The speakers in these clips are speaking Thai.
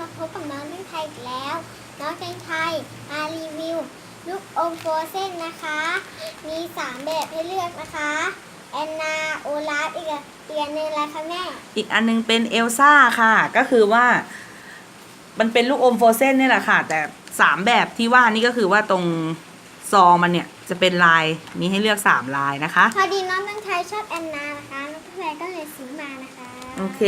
มาพบกับน้องเล่นไทยอีกแล้ว น้องเล่นไทยมารีวิวลูกอมโฟเซนนะคะ มีสามแบบให้เลือกนะคะแอนนาโอลาฟอีกอะอีกอันหนึงอะไรคะแม่ อีกอันนึงเป็นเอลซ่าค่ะ ก็คือว่า มันเป็นลูกอมโฟเซนนี่แหละค่ะ แต่สามแบบที่ว่านี่ก็คือว่าตรงซองมันเนี่ยจะเป็นลายมีให้เลือกสามลายนะคะ พอดีน้องเล่นไทยชอบแอนนานะคะน้องแพรก็เลยซื้อมานะคะ โอเค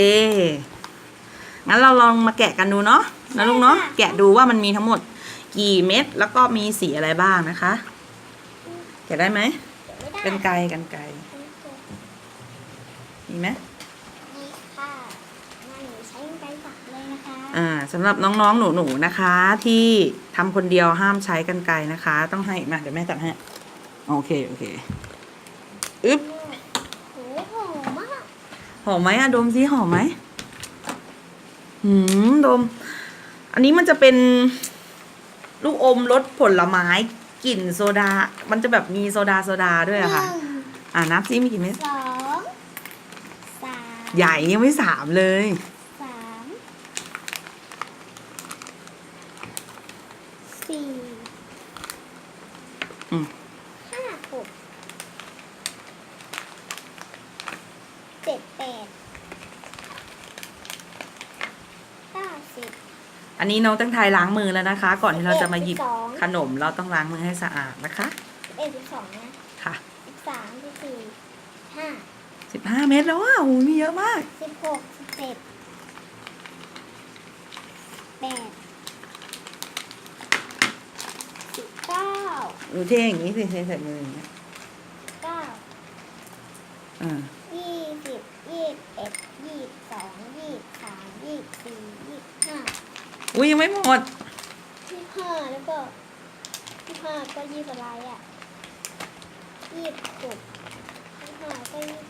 งั้นเราลองมาแกะกันดูเนาะนะลูกเนาะแกะดูว่ามันมีทั้งหมดกี่เม็ดแล้วก็มีสีอะไรบ้างนะคะ แกะได้ไหมไม่ได้กันไกลกันไกลมีไหมนี่ค่ะมาหนูใช้กันไกรตัดเลยนะคะอ่าสำหรับน้องๆหนูๆนะคะ ที่ทำคนเดียวห้ามใช้กันไกลนะคะ ต้องให้มาเดี๋ยวแม่ตัดให้โอเคโอเคอึ๊บโอ้โหมากหอมไหมอะดมซิหอมไหมหื มดม อันนี้มันจะเป็นลูกอมรสผลไม้กลิ่นโซดา มันจะแบบมีโซดาโซดาด้วยอะค่ะหนึ่งอ่านับซิมีกี่เม็ดสองสามใหญ่ยังไม่สามเลยสามสี่อืม ห้าหกเจ็ดแปดเก้าสิบ อันนี้น้องตั้งไทยล้างมือแล้วนะคะ ก่อนที่เราจะมาหยิบสิบสองขนมเราต้องล้างมือให้สะอาดนะคะสิบเอ็ดสิบสองนะค่ะสิบสามสิบสี่ห้าสิบห้าเม็ดแล้วอะโอ้โหมีเยอะมากสิบหกสิบเจ็ดแปดสิบเก้าดูเท่อย่างนี้สิเท่ใส่มืออย่างเงี้ยเก้าอ่า ยี่สิบยี่สิบเอ็ดยี่สิบสองยี่สิบสามยี่สิบสี่ยี่สิบห้า อุ้ยยังไม่หมดยี่สิบห้าแล้วก็ยี่สิบห้าก็ยี่สิบอะไรอะยี่สิบหกยี่สิบห้าก็ยี่สิบ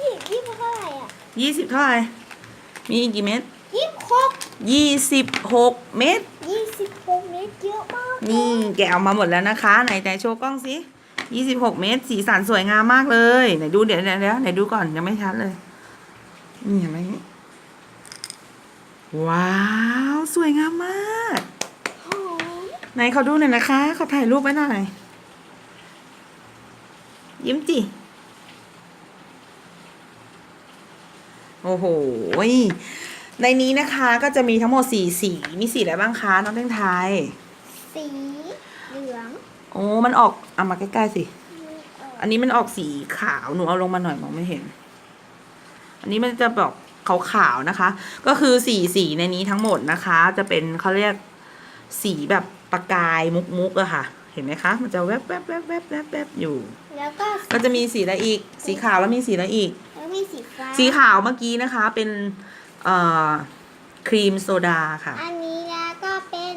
ยี่สิบยี่สิบเท่าไหร่อะยี่สิบเท่าไหร่ มีอีกกี่เม็ดยี่สิบหกยี่สิบหกเม็ดยี่สิบหกเมตรเยอะมากนี่แกะออกมาหมดแล้วนะคะ ไหนแต่โชว์กล้องสิยี่สิบหกเม็ดสีสันสวยงามมากเลย ไหนดูเดี๋ยวเดี๋ยวเดี๋ยวไหนดูก่อนยังไม่ชัดเลยนี่เห็นไหม ว้าว สวยงามมากหอมไหนเขาดูหน่อยนะคะเขาถ่ายรูปไว้หน่อย ยิ้มจิ โอ้โห ในนี้นะคะก็จะมีทั้งหมดสี่สี มีสีอะไรบ้างคะน้องเต้งไทย สีเหลืองโอ้มันออก เอามาใกล้ๆสิ อันนี้มันออกสีขาว หนูเอาลงมาหน่อยมองไม่เห็น อันนี้มันจะแบบ ขาวๆนะคะ ก็คือสีสีในนี้ทั้งหมดนะคะ จะเป็นเขาเรียกสีแบบประกายมุกๆอะค่ะ เห็นไหมคะ มันจะแวบแวบแวบแวบแวบแวบอยู่ แล้วก็ก็จะมีสีอะไรอีก สีขาวแล้วมีสีอะไรอีก แล้วมีสีฟ้าสีขาวเมื่อกี้นะคะเป็นเอ่อครีมโซดาค่ะ อันนี้นะก็เป็น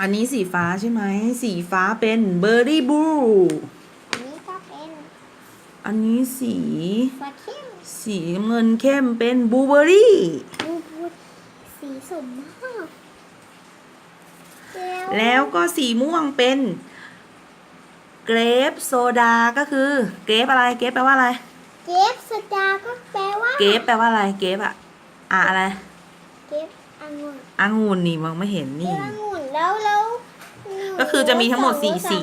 อันนี้สีฟ้าใช่ไหม สีฟ้าเป็นเบอร์รี่บลูอันนี้ก็เป็น อันนี้สี ฟ้าเข้มสีน้ำเงินเข้มเป็นบลูเบอร์รี่ดูพูดสีสมมากแล้วก็สีม่วงเป็นเกรปโซดาก็คือเกรปอะไรเกรปแปลว่าอะไร เกฟสดาก็แปลว่าเกรปแปลว่าอะไรเกรปอะอะอะไรเกฟองุ่นองุ่นนี่มองไม่เห็นเกนี่ฟองุ่นแล้วแล้วก็คือจะมีทั้งหมดสี่สี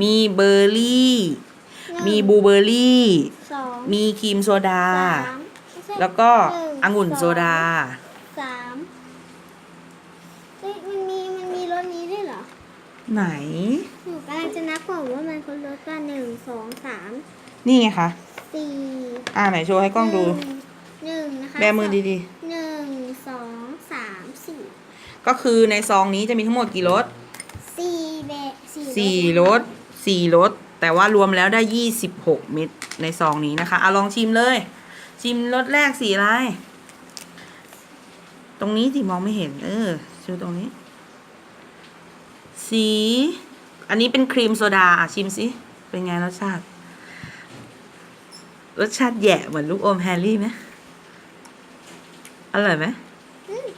มีเบอร์รี่ มีมีบลูเบอร์รี่ สองมีครีมโซดา สามไม่ใช่แล้วก็หนึ่องุ่นโซดาสามเฮ้ยมันมีมันมีรสนี้ด้วยเหรอไหน หนูกำลังจะนับก่อนว่ามันคนรสว่าหนึ่งสองสามนี่ไงคะสี่อ่าไหนโชว์ให้กล้องดู หนึ่หนึ่งนะคะแบมือดีหนึ่งสองสามสี่ๆ ก็คือในซองนี้จะมีทั้งหมดกี่รสสี่แบบสี่สี่รสสี่รส แต่ว่ารวมแล้วได้ยี่สิบหกเม็ดในซองนี้นะคะเอาลองชิมเลย ชิมรสแรกสีอะไร ตรงนี้สิมองไม่เห็น เออชูตรงนี้ สี อันนี้เป็นครีมโซดาอะชิมสิเป็นไงรสชาติ รสชาติแย่เหมือนลูกอมแฮร์รี่ไหมอร่อยไหมอืม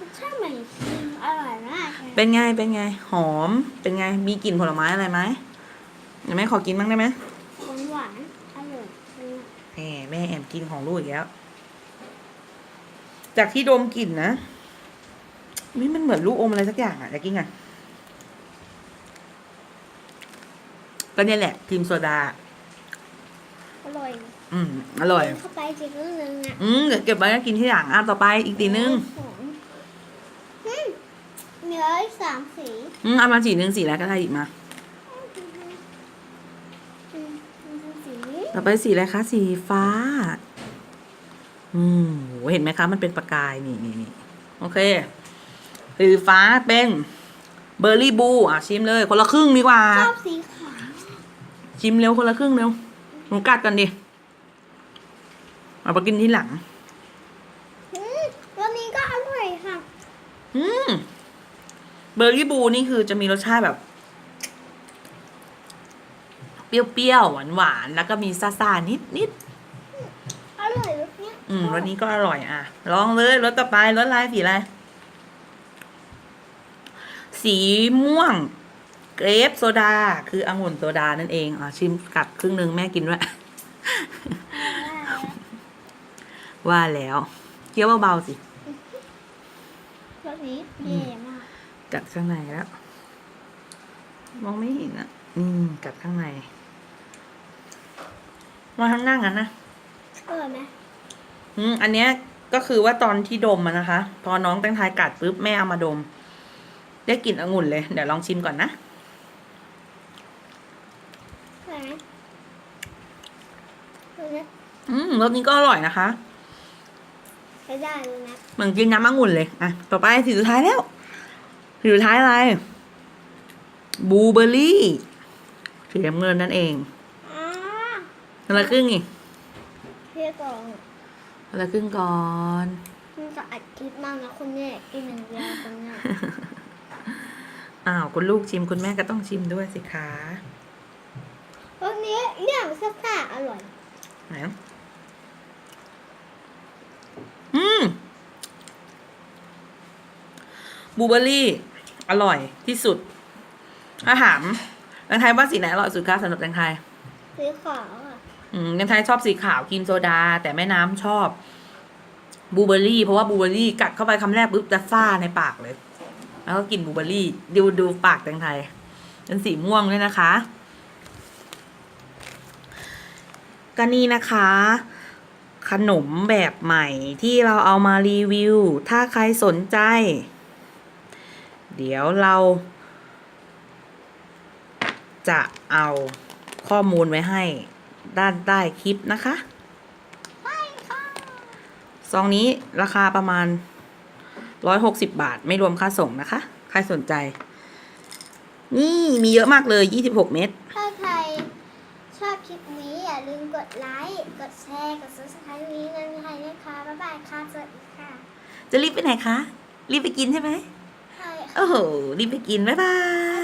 รสชาติเหมือนครีมอร่อยมากเลยเป็นไง เป็นไง หอม เป็นไง มีกลิ่นผลไม้อะไรไหม เดี๋ยวแม่ขอกินบ้างได้ไหมหวานหวานอร่อยอืมแหมแม่แอบกินของลูกอีกแล้ว จากที่ดมกลิ่นนะนี่มันเหมือนลูกอมอะไรสักอย่างอะอยากกินไงก็เนี่ยแหละครีมโซดา อร่อยอืมอร่อยกินเข้าไปจีนึงนึงอะอืมเดี๋ยวเก็บไว้กินที่หลังอะต่อไปอีกตีนึงหอมอืมเนื้ออีกสามสีอืมเอามาสีหนึ่งสีแล้วก็ได้อีกมา อืมเป็นสี ต่อไปสีอะไรคะ สีฟ้า อืมโหเห็นไหมคะ มันเป็นประกาย นี่นี่นี่โอเค สีฟ้าเป็นเบอร์รี่บูอะชิมเลย คนละครึ่งดีกว่า ชอบสีขาวชิมเร็วคนละครึ่งเร็วหนูกัดกันดิ เอาไปกินที่หลัง อืมรสนี้ก็อร่อยค่ะ อืม เบอร์รี่บูนี่คือจะมีรสชาติแบบ เปรี้ยวๆหวานๆแล้วก็มีซ่าๆนิดนิดอร่อยรสเนี้ยๆอืมรสนี้ก็อร่อยอะ ลองเลยรสต่อไปรสลายสีอะไร สีม่วง เกรปโซดา คือองุ่นโซดานั่นเองอะชิมกัดครึ่งหนึ่งแม่กินด้วย ว่าแล้วเคี้ยวเบาๆสิ รสนี้เย่มากกัดข้างในแล้ว มองไม่เห็นอะอืมกัดข้างใน มาทำนั่งกันนะอร่อยไหมอืมอันเนี้ยก็คือว่าตอนที่ดมมันนะคะ พอน้องแตงไทยกัดปุ๊บแม่เอามาดม ได้กลิ่นองุ่นเลย เดี๋ยวลองชิมก่อนนะอร่อยไหมรสนี้อืมรสนี้ก็อร่อยนะคะ ใช้ได้เลยนะเหมือนกินน้ำองุ่นเลย อะ ต่อไปสีสุดท้ายแล้ว สีสุดท้ายอะไรบลูเบอร์รี่สีน้ำเงินนั่นเองอ่า คนละครึ่งนี่เที่ยวก่อนคนละครึ่งก่อนมันจะอัดคลิปมากนะคนเนี่ยกินหนึ่างเดียวคนเนี่ยอ้าวคุณลูกชิมคุณแม่ก็ต้องชิมด้วยสิคะรสนี้เนี่ยมันซ่าๆอร่อยไหนอืมบลูเบอร์รี่ อร่อยที่สุดถ้าถามแตงไทยว่าสีไหนอร่อยสุดคะสำหรับแตงไทยสีขาวอะ อืมแตงไทยชอบสีขาวครีมโซดา แต่แม่น้ำชอบบูเบอร์รี่ เพราะว่าบูเบอร์รี่กัดเข้าไปคำแรกปุ๊บจะซ่าในปากเลย แล้วก็กินบูเบอร์รี่ดูดูปากแตงไทยเป็นสีม่วงด้วยนะคะก็นี่นะคะ ขนมแบบใหม่ที่เราเอามารีวิว ถ้าใครสนใจ เดี๋ยวเรา จะเอาข้อมูลไว้ให้ ด้านใต้คลิปนะคะใช่ค่ะซองนี้ราคาประมาณ160บาท ไม่รวมค่าส่งนะคะ ใครสนใจ นี่มีเยอะมากเลย26เม็ดถ้าใครชอบคลิปนี้อย่าลืมกดไลค์ กดแชร์ กด subscribe นี้เงินไทยนะคะบ๊ายบายค่ะสวัสดีค่ะ จะรีบไปไหนคะ รีบไปกินใช่ไหมใช่ค่ะโอ้โห รีบไปกิน บ๊ายบาย